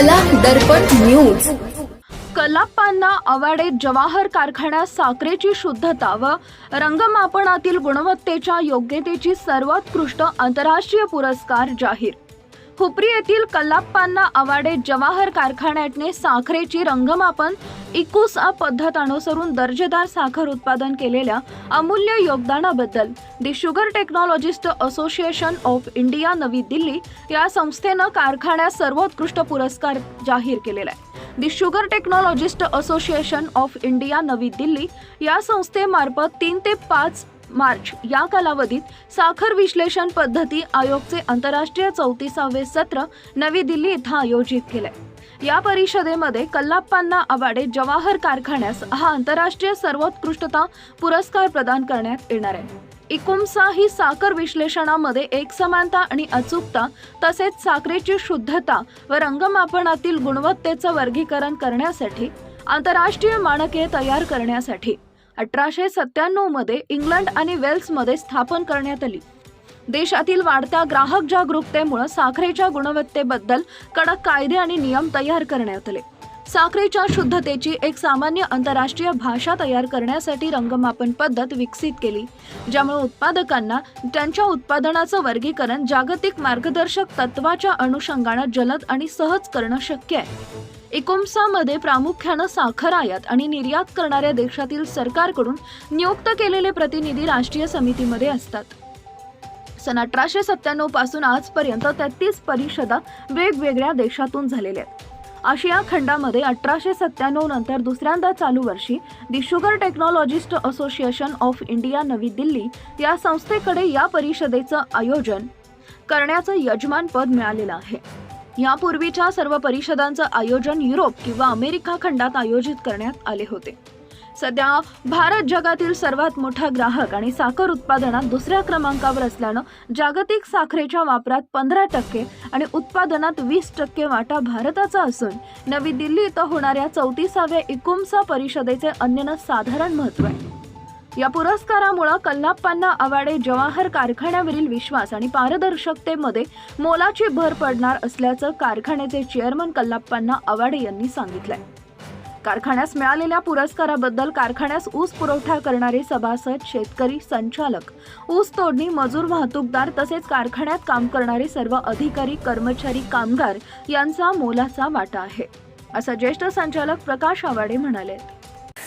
कला दर्पण न्यूज. कलाप्पांना अवाडे जवाहर कारखान्यात साखरेची शुद्धता व रंगमापनातील गुणवत्तेच्या योग्यतेची सर्वोत्कृष्ट आंतरराष्ट्रीय पुरस्कार जाहीर हुपरी येथील कल्लाप्पांना अवाडे जवाहर कारखान्याने साखरेची रंगमापन इकुसा पद्धत अनुसरून दर्जेदार साखर उत्पादन केलेल्या अमूल्य योगदानाबद्दल the sugar technologist association of India Navi Delhi या संस्थेनं कारखान्यास सर्वोत्कृष्ट पुरस्कार जाहीर केलेला आहे. The sugar technologist association of India Navi Delhi या संस्थेमार्फत तीन ते पाच मार्च. या कालावधीत साखर विश्लेषण पद्धती आयोगचे आंतरराष्ट्रीय चौतीसावे सत्र नवी दिल्ली इथं आयोजित केले या परिषदेमध्ये कल्लाप्पांना अवाडे जवाहर कारखान्यास हा आंतरराष्ट्रीय सर्वोत्कृष्टता पुरस्कार प्रदान करण्यात येणार आहे. इकुमसा ही साखर विश्लेषणामध्ये एकसमानता आणि अचूकता तसेच साखरेची शुद्धता व रंगमापनातील गुणवत्तेचं वर्गीकरण करण्यासाठी आंतरराष्ट्रीय मानके तयार करण्यासाठी अठराशे सत्त्याण्णवमध्ये इंग्लंड आणि वेल्समध्ये स्थापन करण्यात आली. देशातील वाढत्या ग्राहक जागरूकतेमुळे साखरेच्या गुणवत्तेबद्दल कडक कायदे आणि नियम तयार करण्यात आले. साखरेच्या शुद्धतेची एक सामान्य आंतरराष्ट्रीय भाषा तयार करण्यासाठी रंगमापन पद्धत विकसित केली ज्यामुळे उत्पादकांना त्यांच्या उत्पादनाचं वर्गीकरण जागतिक मार्गदर्शक तत्वाच्या अनुषंगानं जलद आणि सहज करणं शक्य आहे. इकोम्सामध्ये प्रामुख्यानं साखर आयात आणि निर्यात करणाऱ्या देशातील सरकारकडून नियुक्त केलेले प्रतिनिधी राष्ट्रीय समितीमध्ये असतात. सन अठराशे सत्त्याण्णवपासून आजपर्यंत तेहतीस परिषदा वेगवेगळ्या देशातून झालेल्या आहेत. आशिया खंडामध्ये अठराशे सत्त्याण्णव नंतर दुसऱ्यांदा चालू वर्षी the sugar technologist association of India Navi Delhi या संस्थेकडे या परिषदेचं आयोजन करण्याचं यजमानपद मिळालेलं आहे. यापूर्वीच्या सर्व परिषदांचं आयोजन युरोप किंवा अमेरिका खंडात आयोजित करण्यात आले होते. सध्या भारत जगातील सर्वात मोठा ग्राहक आणि साखर उत्पादनात दुसऱ्या क्रमांकावर असल्यानं जागतिक साखरेच्या वापरात पंधरा टक्के आणि उत्पादनात वीस टक्के वाटा भारताचा असून नवी दिल्ली इथं होणाऱ्या चौतीसाव्या इकुमसा परिषदेचे अन्यनं साधारण महत्त्व आहे. या पुरस्कारामुळे कल्लाप्पांना अवाडे जवाहर कारखान्यावरील विश्वास आणि पारदर्शकतेमध्ये मोलाची भर पडणार असल्याचं कारखान्याचे चेअरमन कल्लाप्पांना अवाडे यांनी सांगितलंय. कारखान्यास मिळालेल्या पुरस्काराबद्दल कारखान्यास ऊस पुरवठा करणारे सभासद शेतकरी संचालक ऊस तोडणी मजूर वाहतूकदार तसेच कारखान्यात काम करणारे सर्व अधिकारी कर्मचारी कामगार यांचा मोलाचा वाटा आहे. असं ज्येष्ठ संचालक प्रकाश आवाडे म्हणाले.